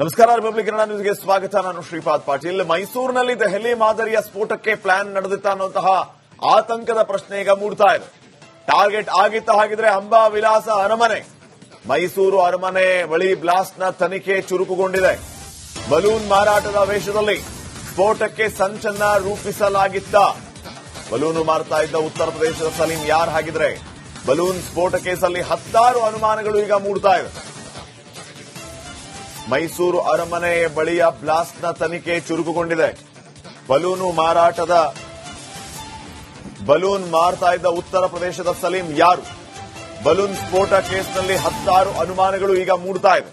ನಮಸ್ಕಾರ ರಿಪಬ್ಲಿಕ್ ಕನ್ನಡ ನ್ಯೂಸ್ಗೆ ಸ್ವಾಗತ. ನಾನು ಶ್ರೀಪಾದ್ ಪಾಟೀಲ್. ಮೈಸೂರಿನಲ್ಲಿ ದೆಹಲಿ ಮಾದರಿಯ ಸ್ಫೋಟಕ್ಕೆ ಪ್ಲಾನ್ ನಡೆದಿತ್ತ ಅನ್ನುವಂತಹ ಆತಂಕದ ಪ್ರಶ್ನೆ ಈಗ ಮೂಡ್ತಾ ಇದೆ. ಟಾರ್ಗೆಟ್ ಆಗಿತ್ತ ಹಾಗಿದ್ರೆ ಅಂಬಾ ವಿಲಾಸ ಅರಮನೆ. ಮೈಸೂರು ಅರಮನೆ ಬಳಿ ಬ್ಲಾಸ್ಟ್ನ ತನಿಖೆ ಚುರುಕುಗೊಂಡಿದೆ. ಬಲೂನ್ ಮಾರಾಟದ ವೇಷದಲ್ಲಿ ಸ್ಫೋಟಕ್ಕೆ ಸಂಚನ್ನ ರೂಪಿಸಲಾಗಿತ್ತ. ಬಲೂನು ಮಾರ್ತಾ ಇದ್ದ ಉತ್ತರ ಪ್ರದೇಶದ ಸಲೀಂ ಯಾರ್ ಹಾಗಿದ್ರೆ ಬಲೂನ್ ಸ್ಫೋಟ ಕೇಸಲ್ಲಿ ಹತ್ತಾರು ಅನುಮಾನಗಳು ಈಗ ಮೂಡ್ತಾ ಇವೆ. ಮೈಸೂರು ಅರಮನೆ ಬಳಿಯ ಬ್ಲಾಸ್ಟ್ನ ತನಿಖೆ ಚುರುಕುಗೊಂಡಿದೆ. ಬಲೂನು ಮಾರಾಟದ, ಬಲೂನ್ ಮಾರ್ತಾ ಇದ್ದ ಉತ್ತರ ಪ್ರದೇಶದ ಸಲೀಂ ಯಾರು? ಬಲೂನ್ ಸ್ಫೋಟ ಕೇಸ್ನಲ್ಲಿ ಹತ್ತಾರು ಅನುಮಾನಗಳು ಈಗ ಮೂಡ್ತಾ ಇವೆ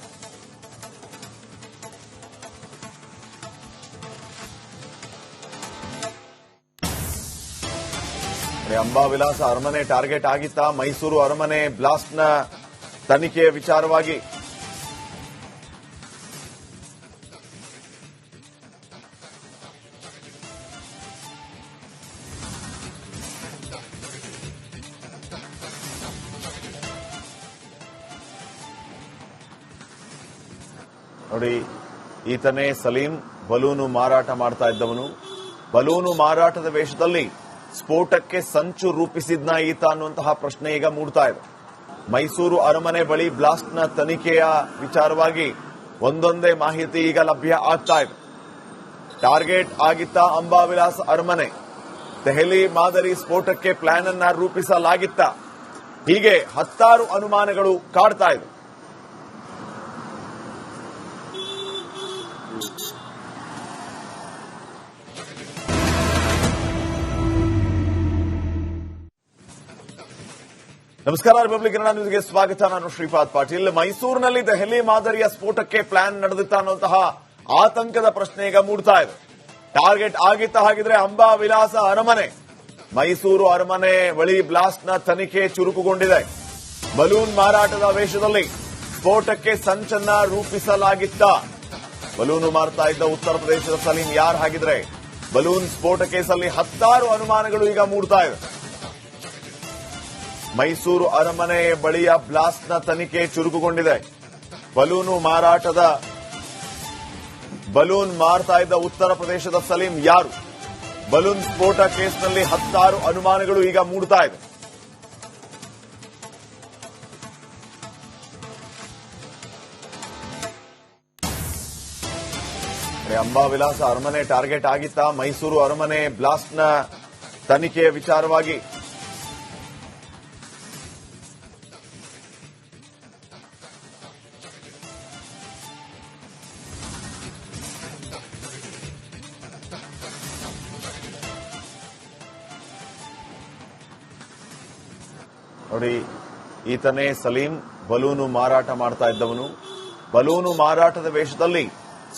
ಅಂಬಾವಿಲಾಸ ಅರಮನೆ ಟಾರ್ಗೆಟ್ ಆಗಿತ್ತ ಮೈಸೂರು ಅರಮನೆ ಬ್ಲಾಸ್ಟ್ನ ತನಿಖೆಯ ವಿಚಾರವಾಗಿ? ನೋಡಿ, ಈತನೇ ಸಲೀಂ ಬಲೂನು ಮಾರಾಟ ಮಾಡ್ತಾ ಇದ್ದವನು. ಬಲೂನು ಮಾರಾಟದ ವೇಷದಲ್ಲಿ ಸ್ಫೋಟಕ್ಕೆ ಸಂಚು ರೂಪಿಸಿದ್ನ ಈತ ಅನ್ನುವಂತಹ ಪ್ರಶ್ನೆ ಈಗ ಮೂಡ್ತಾ ಇದೆ. ಮೈಸೂರು ಅರಮನೆ ಬಳಿ ಬ್ಲಾಸ್ಟ್ನ ತನಿಖೆಯ ವಿಚಾರವಾಗಿ ಒಂದೊಂದೇ ಮಾಹಿತಿ ಈಗ ಲಭ್ಯ ಆಗ್ತಾ ಇದೆ. ಟಾರ್ಗೆಟ್ ಆಗಿತ್ತ ಅಂಬಾವಿಲಾಸ್ ಅರಮನೆ. ದೆಹಲಿ ಮಾದರಿ ಸ್ಫೋಟಕ್ಕೆ ಪ್ಲಾನ್ ಅನ್ನ ರೂಪಿಸಲಾಗಿತ್ತ. ಹೀಗೆ ಹತ್ತಾರು ಅನುಮಾನಗಳು ಕಾಡ್ತಾ ಇದೆ. ನಮಸ್ಕಾರ ರಿಪಬ್ಲಿಕ್ ಕನ್ನಡ ನ್ಯೂಸ್ಗೆ ಸ್ವಾಗತ. ನಾನು ಶ್ರೀಪಾದ್ ಪಾಟೀಲ್. ಮೈಸೂರಿನಲ್ಲಿ ದೆಹಲಿ ಮಾದರಿಯ ಸ್ಫೋಟಕ್ಕೆ ಪ್ಲಾನ್ ನಡೆದಿತ್ತ ಅನ್ನುವಂತಹ ಆತಂಕದ ಪ್ರಶ್ನೆ ಈಗ ಮೂಡ್ತಾ ಇದೆ. ಟಾರ್ಗೆಟ್ ಆಗಿತ್ತ ಹಾಗಿದ್ರೆ ಅಂಬಾ ವಿಲಾಸ ಅರಮನೆ. ಮೈಸೂರು ಅರಮನೆ ಬಳಿ ಬ್ಲಾಸ್ಟ್ನ ತನಿಖೆ ಚುರುಕುಗೊಂಡಿದೆ. ಬಲೂನ್ ಮಾರಾಟದ ವೇಷದಲ್ಲಿ ಸ್ಫೋಟಕ್ಕೆ ಸಂಚನ್ನ ರೂಪಿಸಲಾಗಿತ್ತ. ಬಲೂನು ಮಾರ್ತಾ ಇದ್ದ ಉತ್ತರ ಪ್ರದೇಶದ ಸಲೀಂ ಯಾರ್ ಹಾಗಿದ್ರೆ ಬಲೂನ್ ಸ್ಫೋಟ ಕೇಸಲ್ಲಿ ಹತ್ತಾರು ಅನುಮಾನಗಳು ಈಗ ಮೂಡ್ತಾ ಇವೆ. ಮೈಸೂರು ಅರಮನೆ ಬಳಿಯ ಬ್ಲಾಸ್ಟ್ನ ತನಿಖೆ ಚುರುಕುಗೊಂಡಿದೆ. ಬಲೂನು ಮಾರಾಟದ, ಬಲೂನ್ ಮಾರ್ತಾ ಇದ್ದ ಉತ್ತರ ಪ್ರದೇಶದ ಸಲೀಂ ಯಾರು? ಬಲೂನ್ ಸ್ಫೋಟ ಕೇಸ್ನಲ್ಲಿ ಹತ್ತಾರು ಅನುಮಾನಗಳು ಈಗ ಮೂಡ್ತಾ ಇದೆ. ಅಂಬಾವಿಲಾಸ ಅರಮನೆ ಟಾರ್ಗೆಟ್ ಆಗಿತ್ತ ಮೈಸೂರು ಅರಮನೆ ಬ್ಲಾಸ್ಟ್ನ ತನಿಖೆಯ ವಿಚಾರವಾಗಿ? ನೋಡಿ, ಈತನೇ ಸಲೀಂ ಬಲೂನು ಮಾರಾಟ ಮಾಡ್ತಾ ಇದ್ದವನು. ಬಲೂನು ಮಾರಾಟದ ವೇಷದಲ್ಲಿ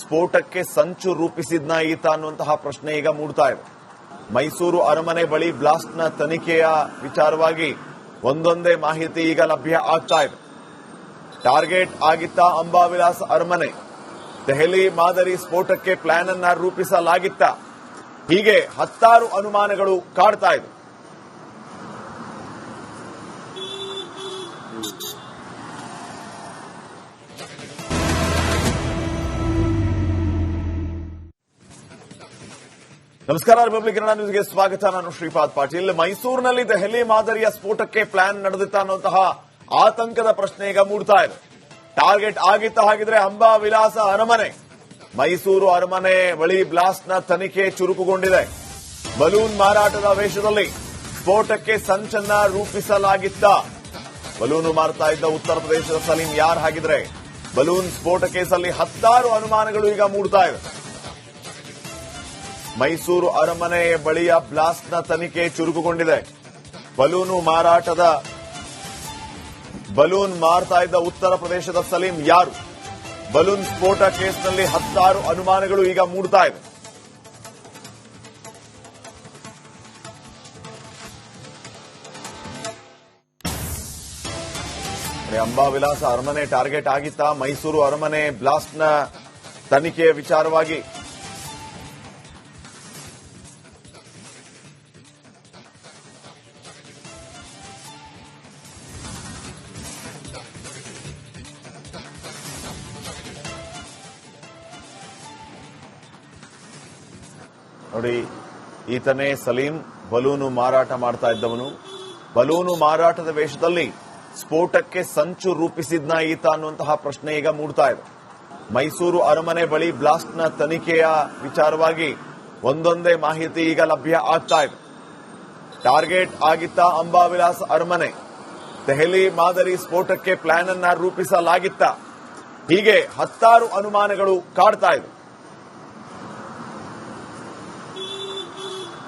ಸ್ಫೋಟಕ್ಕೆ ಸಂಚು ರೂಪಿಸಿದ್ನ ಈತ ಅನ್ನುವಂತಹ ಪ್ರಶ್ನೆ ಈಗ ಮೂಡ್ತಾ ಇದೆ. ಮೈಸೂರು ಅರಮನೆ ಬಳಿ ಬ್ಲಾಸ್ಟ್ನ ತನಿಖೆಯ ವಿಚಾರವಾಗಿ ಒಂದೊಂದೇ ಮಾಹಿತಿ ಈಗ ಲಭ್ಯ ಆಗ್ತಾ ಇದೆ. ಟಾರ್ಗೆಟ್ ಆಗಿತ್ತ ಅಂಬಾವಿಲಾಸ್ ಅರಮನೆ. ದೆಹಲಿ ಮಾದರಿ ಸ್ಫೋಟಕ್ಕೆ ಪ್ಲಾನ್ ಅನ್ನ ರೂಪಿಸಲಾಗಿತ್ತ. ಹೀಗೆ ಹತ್ತಾರು ಅನುಮಾನಗಳು ಕಾಡ್ತಾ ಇದೆ. ನಮಸ್ಕಾರ ರಿಪಬ್ಲಿಕ್ ಕನ್ನಡ ನ್ಯೂಸ್ಗೆ ಸ್ವಾಗತ. ನಾನು ಶ್ರೀಪಾದ್ ಪಾಟೀಲ್. ಮೈಸೂರಿನಲ್ಲಿ ದೆಹಲಿ ಮಾದರಿಯ ಸ್ಫೋಟಕ್ಕೆ ಪ್ಲಾನ್ ನಡೆದಿತ್ತ ಅನ್ನುವಂತಹ ಆತಂಕದ ಪ್ರಶ್ನೆ ಈಗ ಮೂಡ್ತಾ ಇದೆ. ಟಾರ್ಗೆಟ್ ಆಗಿತ್ತ ಹಾಗಿದ್ರೆ ಅಂಬಾ ವಿಲಾಸ ಅರಮನೆ. ಮೈಸೂರು ಅರಮನೆ ಬಳಿ ಬ್ಲಾಸ್ಟ್ನ ತನಿಖೆ ಚುರುಕುಗೊಂಡಿದೆ. ಬಲೂನ್ ಮಾರಾಟದ ವೇಷದಲ್ಲಿ ಸ್ಫೋಟಕ್ಕೆ ಸಂಚನ್ನ ರೂಪಿಸಲಾಗಿತ್ತ. ಬಲೂನು ಮಾರ್ತಾ ಇದ್ದ ಉತ್ತರ ಪ್ರದೇಶದ ಸಲೀಂ ಯಾರ್ ಹಾಗಿದ್ರೆ ಬಲೂನ್ ಸ್ಫೋಟ ಕೇಸಲ್ಲಿ ಹತ್ತಾರು ಅನುಮಾನಗಳು ಈಗ ಮೂಡ್ತಾ ಇವೆ. ಮೈಸೂರು ಅರಮನೆ ಬಳಿಯ ಬ್ಲಾಸ್ಟ್ನ ತನಿಖೆ ಚುರುಕುಗೊಂಡಿದೆ. ಬಲೂನು ಮಾರಾಟದ, ಬಲೂನ್ ಮಾರ್ತಾ ಇದ್ದ ಉತ್ತರ ಪ್ರದೇಶದ ಸಲೀಂ ಯಾರು? ಬಲೂನ್ ಸ್ಫೋಟ ಕೇಸ್ನಲ್ಲಿ ಹತ್ತಾರು ಅನುಮಾನಗಳು ಈಗ ಮೂಡ್ತಾ ಇವೆ ಅಂಬಾವಿಲಾಸ ಅರಮನೆ ಟಾರ್ಗೆಟ್ ಆಗಿತ್ತ ಮೈಸೂರು ಅರಮನೆ ಬ್ಲಾಸ್ಟ್ನ ತನಿಖೆಯ ವಿಚಾರವಾಗಿ? ನೋಡಿ, ಈತನೇ ಸಲೀಂ ಬಲೂನು ಮಾರಾಟ ಮಾಡ್ತಾ ಇದ್ದವನು. ಬಲೂನು ಮಾರಾಟದ ವೇಷದಲ್ಲಿ ಸ್ಫೋಟಕ್ಕೆ ಸಂಚು ರೂಪಿಸಿದ್ನ ಈತ ಅನ್ನುವಂತಹ ಪ್ರಶ್ನೆ ಈಗ ಮೂಡ್ತಾ ಇದೆ. ಮೈಸೂರು ಅರಮನೆ ಬಳಿ ಬ್ಲಾಸ್ಟ್ನ ತನಿಖೆಯ ವಿಚಾರವಾಗಿ ಒಂದೊಂದೇ ಮಾಹಿತಿ ಈಗ ಲಭ್ಯ ಆಗ್ತಾ ಇದೆ. ಟಾರ್ಗೆಟ್ ಆಗಿತ್ತ ಅಂಬಾವಿಲಾಸ್ ಅರಮನೆ. ದೆಹಲಿ ಮಾದರಿ ಸ್ಫೋಟಕ್ಕೆ ಪ್ಲಾನ್ ಅನ್ನ ರೂಪಿಸಲಾಗಿತ್ತ. ಹೀಗೆ ಹತ್ತಾರು ಅನುಮಾನಗಳು ಕಾಡ್ತಾ ಇದೆ.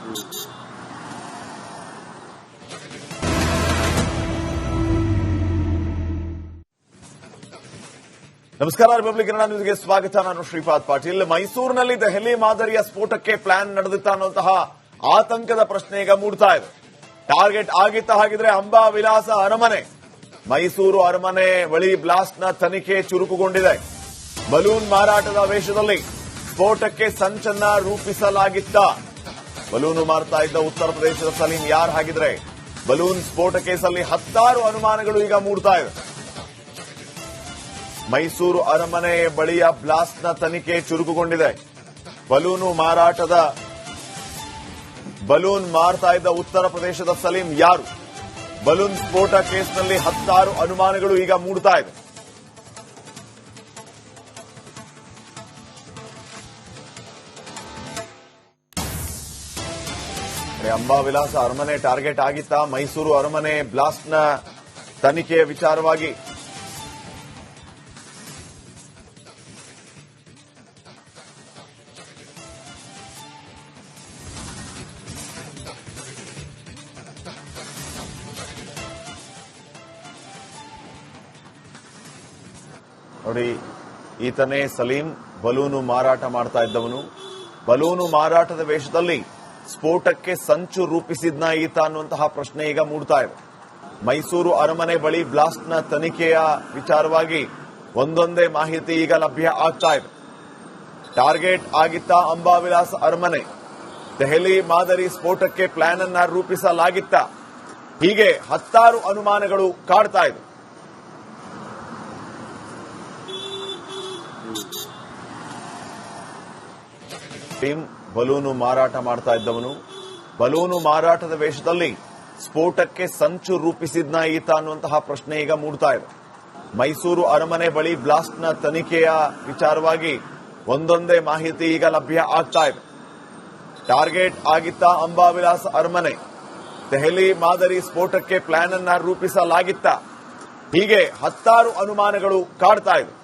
ನಮಸ್ಕಾರ ರಿಪಬ್ಲಿಕ್ ಕನ್ನಡ ನ್ಯೂಸ್ಗೆ ಸ್ವಾಗತ. ನಾನು ಶ್ರೀಪಾದ್ ಪಾಟೀಲ್. ಮೈಸೂರಿನಲ್ಲಿ ದೆಹಲಿ ಮಾದರಿಯ ಸ್ಫೋಟಕ್ಕೆ ಪ್ಲಾನ್ ನಡೆದಿತ್ತ ಅನ್ನುವಂತಹ ಆತಂಕದ ಪ್ರಶ್ನೆ ಈಗ ಮೂಡ್ತಾ ಇದೆ. ಟಾರ್ಗೆಟ್ ಆಗಿತ್ತ ಹಾಗಿದ್ರೆ ಅಂಬಾ ವಿಲಾಸ ಅರಮನೆ. ಮೈಸೂರು ಅರಮನೆ ಬಳಿ ಬ್ಲಾಸ್ಟ್ನ ತನಿಖೆ ಚುರುಕುಗೊಂಡಿದೆ. ಬಲೂನ್ ಮಾರಾಟದ ವೇಷದಲ್ಲಿ ಸ್ಫೋಟಕ್ಕೆ ಸಂಚನ್ನ ರೂಪಿಸಲಾಗಿತ್ತ. ಬಲೂನು ಮಾರ್ತಾ ಇದ್ದ ಉತ್ತರ ಪ್ರದೇಶದ ಸಲೀಂ ಯಾರು ಹಾಗಿದ್ರೆ ಬಲೂನ್ ಸ್ಫೋಟ ಕೇಸಲ್ಲಿ ಹತ್ತಾರು ಅನುಮಾನಗಳು ಈಗ ಮೂಡ್ತಾ ಇವೆ. ಮೈಸೂರು ಅರಮನೆ ಬಳಿಯ ಬ್ಲಾಸ್ಟ್ನ ತನಿಖೆ ಚುರುಕುಗೊಂಡಿದೆ. ಬಲೂನು ಮಾರಾಟದ ಬಲೂನ್ ಮಾರ್ತಾ ಇದ್ದ ಉತ್ತರ ಪ್ರದೇಶದ ಸಲೀಂ ಯಾರು? ಬಲೂನ್ ಸ್ಫೋಟ ಕೇಸ್ನಲ್ಲಿ ಹತ್ತಾರು ಅನುಮಾನಗಳು ಈಗ ಮೂಡ್ತಾ ಇದೆ ಅಂಬಾವಿಲಾಸ ಅರಮನೆ ಟಾರ್ಗೆಟ್ ಆಗಿತ್ತಾ? ಮೈಸೂರು ಅರಮನೆ ಬ್ಲಾಸ್ಟ್ನ ತನಿಖೆಯ ವಿಚಾರವಾಗಿ. ನೋಡಿ, ಈತನೇ ಸಲೀಂ, ಬಲೂನು ಮಾರಾಟ ಮಾಡ್ತಾ ಇದ್ದವನು. ಬಲೂನು ಮಾರಾಟದ ವೇಷದಲ್ಲಿ ಸ್ಫೋಟಕ್ಕೆ ಸಂಚು ರೂಪಿಸಿದ್ನ ಈತ ಅನ್ನುವಂತಹ ಪ್ರಶ್ನೆ ಈಗ ಮೂಡ್ತಾ ಇದೆ. ಮೈಸೂರು ಅರಮನೆ ಬಳಿ ಬ್ಲಾಸ್ಟ್ನ ತನಿಖೆಯ ವಿಚಾರವಾಗಿ ಒಂದೊಂದೇ ಮಾಹಿತಿ ಈಗ ಲಭ್ಯ ಆಗ್ತಾ ಇದೆ. ಟಾರ್ಗೆಟ್ ಆಗಿತ್ತ ಅಂಬಾವಿಲಾಸ್ ಅರಮನೆ, ದೆಹಲಿ ಮಾದರಿ ಸ್ಫೋಟಕ್ಕೆ ಪ್ಲಾನ್ ಅನ್ನ ರೂಪಿಸಲಾಗಿತ್ತ. ಹೀಗೆ ಹತ್ತಾರು ಅನುಮಾನಗಳು ಕಾಡ್ತಾ ಇದೆ. ಟೀಮ್ ಬಲೂನು ಮಾರಾಟ ಮಾಡ್ತಾ ಇದ್ದವನು. ಬಲೂನು ಮಾರಾಟದ ವೇಷದಲ್ಲಿ ಸ್ಫೋಟಕ್ಕೆ ಸಂಚು ರೂಪಿಸಿದ್ನ ಈತ ಅನ್ನುವಂತಹ ಪ್ರಶ್ನೆ ಈಗ ಮೂಡ್ತಾ ಇದೆ. ಮೈಸೂರು ಅರಮನೆ ಬಳಿ ಬ್ಲಾಸ್ಟ್ನ ತನಿಖೆಯ ವಿಚಾರವಾಗಿ ಒಂದೊಂದೇ ಮಾಹಿತಿ ಈಗ ಲಭ್ಯ ಆಗ್ತಾ ಇದೆ. ಟಾರ್ಗೆಟ್ ಆಗಿತ್ತ ಅಂಬಾವಿಲಾಸ್ ಅರಮನೆ, ದೆಹಲಿ ಮಾದರಿ ಸ್ಫೋಟಕ್ಕೆ ಪ್ಲಾನ್ ಅನ್ನ ರೂಪಿಸಲಾಗಿತ್ತ. ಹೀಗೆ ಹತ್ತಾರು ಅನುಮಾನಗಳು ಕಾಡ್ತಾ ಇದೆ